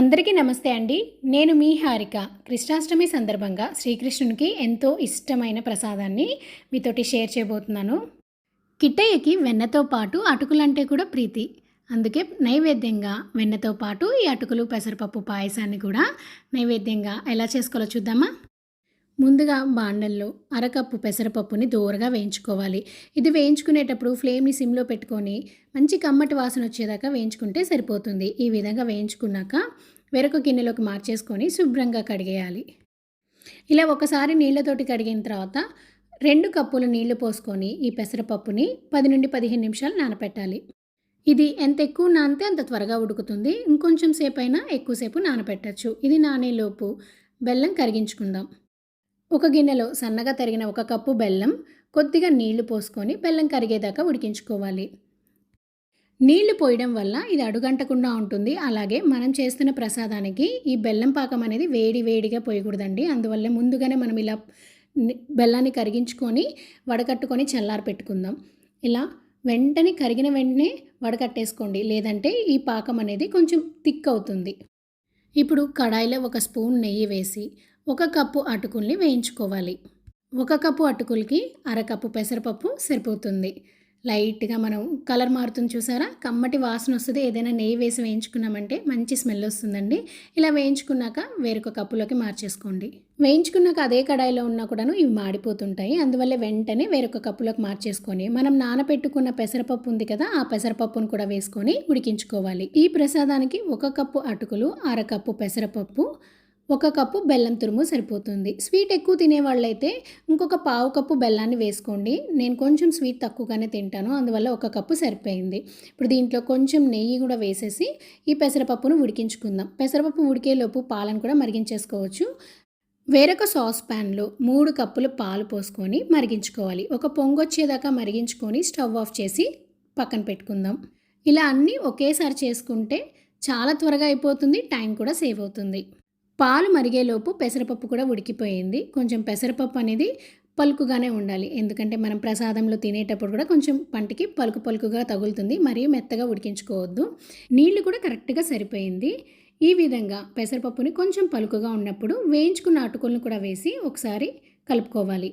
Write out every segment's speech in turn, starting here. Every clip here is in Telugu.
అందరికీ నమస్తే అండి. నేను మీ హారిక. కృష్ణాష్టమి సందర్భంగా శ్రీకృష్ణునికి ఎంతో ఇష్టమైన ప్రసాదాన్ని మీతోటి షేర్ చేయబోతున్నాను. కిట్టయ్యకి వెన్నతో పాటు అటుకులంటే కూడా ప్రీతి. అందుకే నైవేద్యంగా వెన్నతో పాటు ఈ అటుకులు పెసరపప్పు పాయసాన్ని కూడా నైవేద్యంగా ఎలా చేసుకోవాలో చూద్దామా? ముందుగా బాండల్లో అరకప్పు పెసరపప్పుని దూరగా వేయించుకోవాలి. ఇది వేయించుకునేటప్పుడు ఫ్లేమ్ని సిమ్లో పెట్టుకొని మంచి కమ్మటి వాసన వచ్చేదాకా వేయించుకుంటే సరిపోతుంది. ఈ విధంగా వేయించుకున్నాక వేరొక గిన్నెలోకి మార్చేసుకొని శుభ్రంగా కడిగేయాలి. ఇలా ఒకసారి నీళ్ళతోటి కడిగిన తర్వాత రెండు కప్పులు నీళ్ళు పోసుకొని ఈ పెసరపప్పుని పది నుండి పదిహేను నిమిషాలు నానపెట్టాలి. ఇది ఎంత ఎక్కువ నానితే అంత త్వరగా ఉడుకుతుంది. ఇంకొంచెం సేపు అయినా ఎక్కువసేపు నానపెట్టచ్చు. ఇది నానేలోపు బెల్లం కరిగించుకుందాం. ఒక గిన్నెలో సన్నగా తరిగిన ఒక కప్పు బెల్లం కొద్దిగా నీళ్ళు పోసుకొని బెల్లం కరిగేదాకా ఉడికించుకోవాలి. నీళ్ళు పోయడం వల్ల ఇది అడుగంటకుండా ఉంటుంది. అలాగే మనం చేస్తున్న ప్రసాదానికి ఈ బెల్లం పాకం అనేది వేడి వేడిగా పోయకూడదండి. అందువల్ల ముందుగానే మనం ఇలా బెల్లాన్ని కరిగించుకొని వడకట్టుకొని చల్లారి పెట్టుకుందాం. ఇలా వెంటనే కరిగిన వెంటనే వడకట్టేసుకోండి. లేదంటే ఈ పాకం అనేది కొంచెం థిక్ అవుతుంది. ఇప్పుడు కడాయిలో ఒక స్పూన్ నెయ్యి వేసి ఒక కప్పు అటుకుల్ని వేయించుకోవాలి. ఒక కప్పు అటుకులకి అరకప్పు పెసరపప్పు సరిపోతుంది. లైట్గా మనం కలర్ మారుతుంది చూసారా? కమ్మటి వాసన వస్తుంది. ఏదైనా నెయ్యి వేసి వేయించుకున్నామంటే మంచి స్మెల్ వస్తుందండి. ఇలా వేయించుకున్నాక వేరొక కప్పులోకి మార్చేసుకోండి. వేయించుకున్నాక అదే కడాయిలో ఉన్నా కూడాను ఇవి మాడిపోతుంటాయి. అందువల్ల వెంటనే వేరొక కప్పులోకి మార్చేసుకొని మనం నానపెట్టుకున్న పెసరపప్పు ఉంది కదా ఆ పెసరపప్పును కూడా వేసుకొని ఉడికించుకోవాలి. ఈ ప్రసాదానికి ఒక కప్పు అటుకులు అరకప్పు పెసరపప్పు ఒక కప్పు బెల్లం తురుము సరిపోతుంది. స్వీట్ ఎక్కువ తినేవాళ్ళైతే ఇంకొక పావు కప్పు బెల్లాన్ని వేసుకోండి. నేను కొంచెం స్వీట్ తక్కువగానే తింటాను. అందువల్ల ఒక కప్పు సరిపోయింది. ఇప్పుడు దీంట్లో కొంచెం నెయ్యి కూడా వేసేసి ఈ పెసరపప్పును ఉడికించుకుందాం. పెసరపప్పు ఉడికేలోపు పాలను కూడా మరిగించేసుకోవచ్చు. వేరొక సాస్ ప్యాన్లో మూడు కప్పులు పాలు పోసుకొని మరిగించుకోవాలి. ఒక పొంగొచ్చేదాకా మరిగించుకొని స్టవ్ ఆఫ్ చేసి పక్కన పెట్టుకుందాం. ఇలా అన్నీ ఒకేసారి చేసుకుంటే చాలా త్వరగా అయిపోతుంది. టైం కూడా సేవ్ అవుతుంది. పాలు మరిగేలోపు పెసరపప్పు కూడా ఉడికిపోయింది. కొంచెం పెసరపప్పు అనేది పలుకుగానే ఉండాలి. ఎందుకంటే మనం ప్రసాదంలో తినేటప్పుడు కూడా కొంచెం పంటికి పలుకు పలుకుగా తగులుతుంది. మరియు మెత్తగా ఉడికించుకోవద్దు. నీళ్ళు కూడా కరెక్ట్గా సరిపోయింది. ఈ విధంగా పెసరపప్పుని కొంచెం పలుకుగా ఉన్నప్పుడు వేయించుకున్న అటుకులను కూడా వేసి ఒకసారి కలుపుకోవాలి.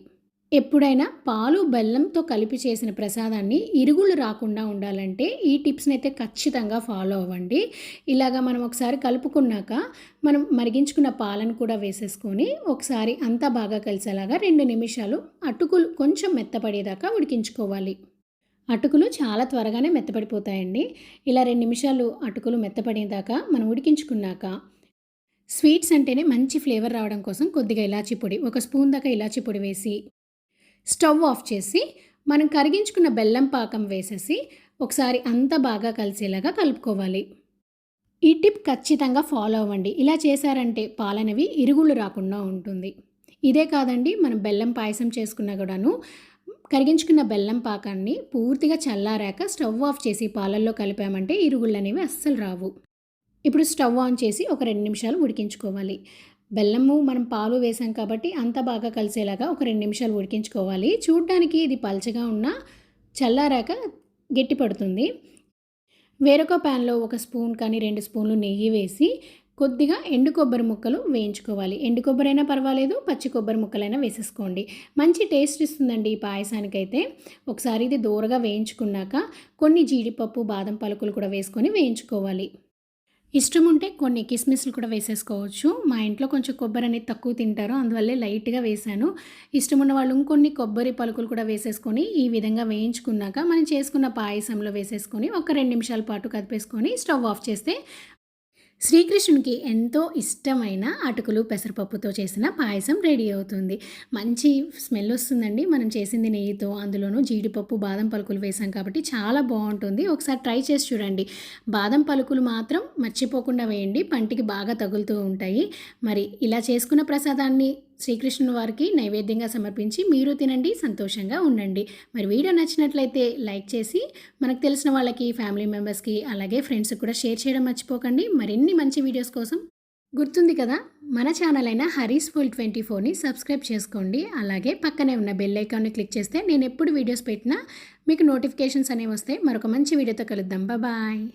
ఎప్పుడైనా పాలు బెల్లంతో కలిపి చేసిన ప్రసాదాన్ని ఇరుగులు రాకుండా ఉండాలంటే ఈ టిప్స్ని అయితే ఖచ్చితంగా ఫాలో అవ్వండి. ఇలాగా మనం ఒకసారి కలుపుకున్నాక మనం మరిగించుకున్న పాలను కూడా వేసేసుకొని ఒకసారి అంతా బాగా కలిసేలాగా రెండు నిమిషాలు అటుకులు కొంచెం మెత్తపడేదాకా ఉడికించుకోవాలి. అటుకులు చాలా త్వరగానే మెత్తపడిపోతాయండి. ఇలా రెండు నిమిషాలు అటుకులు మెత్తపడేదాకా మనం ఉడికించుకున్నాక స్వీట్స్ అంటేనే మంచి ఫ్లేవర్ రావడం కోసం కొద్దిగా ఇలాచీ పొడి ఒక స్పూన్ దాకా ఇలాచీ పొడి వేసి స్టవ్ ఆఫ్ చేసి మనం కరిగించుకున్న బెల్లం పాకం వేసేసి ఒకసారి అంతా బాగా కలిసేలాగా కలుపుకోవాలి. ఈ టిప్ ఖచ్చితంగా ఫాలో అవ్వండి. ఇలా చేశారంటే పాలనవి ఇరుగులు రాకుండా ఉంటుంది. ఇదే కాదండి మనం బెల్లం పాయసం చేసుకున్నా కూడాను కరిగించుకున్న బెల్లం పాకాన్ని పూర్తిగా చల్లారాక స్టవ్ ఆఫ్ చేసి పాలల్లో కలిపామంటే ఇరుగుళ్ళు అనేవి అస్సలు రావు. ఇప్పుడు స్టవ్ ఆన్ చేసి ఒక రెండు నిమిషాలు ఉడికించుకోవాలి. బెల్లము మనం పాలు వేసాం కాబట్టి అంత బాగా కలిసేలాగా ఒక రెండు నిమిషాలు ఉడికించుకోవాలి. చూడ్డానికి ఇది పల్చగా ఉన్న చల్లారాక గట్టి పడుతుంది. వేరొక ప్యాన్లో ఒక స్పూన్ కానీ రెండు స్పూన్లు నెయ్యి వేసి కొద్దిగా ఎండు కొబ్బరి ముక్కలు వేయించుకోవాలి. ఎండు కొబ్బరి అయినా పర్వాలేదు పచ్చి కొబ్బరి ముక్కలైనా వేసేసుకోండి. మంచి టేస్ట్ ఇస్తుందండి ఈ పాయసానికైతే. ఒకసారి ఇది దూరగా వేయించుకున్నాక కొన్ని జీడిపప్పు బాదం పలుకులు కూడా వేసుకొని వేయించుకోవాలి. ఇష్టం ఉంటే కొన్ని కిస్మిస్లు కూడా వేసేసుకోవచ్చు. మా ఇంట్లో కొంచెం కొబ్బరి అనేది తక్కువ తింటారు. అందువల్లే లైట్గా వేసాను ఇష్టం ఉన్న వాళ్ళు ఇంకొన్ని కొబ్బరి పలుకులు కూడా వేసేసుకొని ఈ విధంగా వేయించుకున్నాక మనం చేసుకున్న పాయసంలో వేసేసుకొని ఒక రెండు నిమిషాల పాటు కదిపేసుకొని స్టవ్ ఆఫ్ చేస్తే శ్రీకృష్ణునికి ఎంతో ఇష్టమైన అటుకులు పెసరపప్పుతో చేసిన పాయసం రెడీ అవుతుంది. మంచి స్మెల్ వస్తుందండి. మనం చేసింది నెయ్యితో అందులోనూ జీడిపప్పు బాదం పలుకులు వేసాం కాబట్టి చాలా బాగుంటుంది. ఒకసారి ట్రై చేసి చూడండి. బాదం పలుకులు మాత్రం మర్చిపోకుండా వేయండి. పంటికి బాగా తగులుతూ ఉంటాయి. మరి ఇలా చేసుకున్న ప్రసాదాన్ని శ్రీకృష్ణుని వారికి నైవేద్యంగా సమర్పించి మీరు తినండి సంతోషంగా ఉండండి. మరి వీడియో నచ్చినట్లయితే లైక్ చేసి మనకు తెలిసిన వాళ్ళకి ఫ్యామిలీ మెంబర్స్కి అలాగే ఫ్రెండ్స్కి కూడా షేర్ చేయడం మర్చిపోకండి. మరిన్ని మంచి వీడియోస్ కోసం గుర్తుంది కదా మన ఛానల్ అయిన హరీస్ ఫుల్ ట్వంటీ ఫోర్ని సబ్స్క్రైబ్ చేసుకోండి. అలాగే పక్కనే ఉన్న బెల్ ఐకాన్ని క్లిక్ చేస్తే నేను ఎప్పుడు వీడియోస్ పెట్టినా మీకు నోటిఫికేషన్స్ అనేవి వస్తాయి. మరొక మంచి వీడియోతో కలుద్దాం. బాయ్.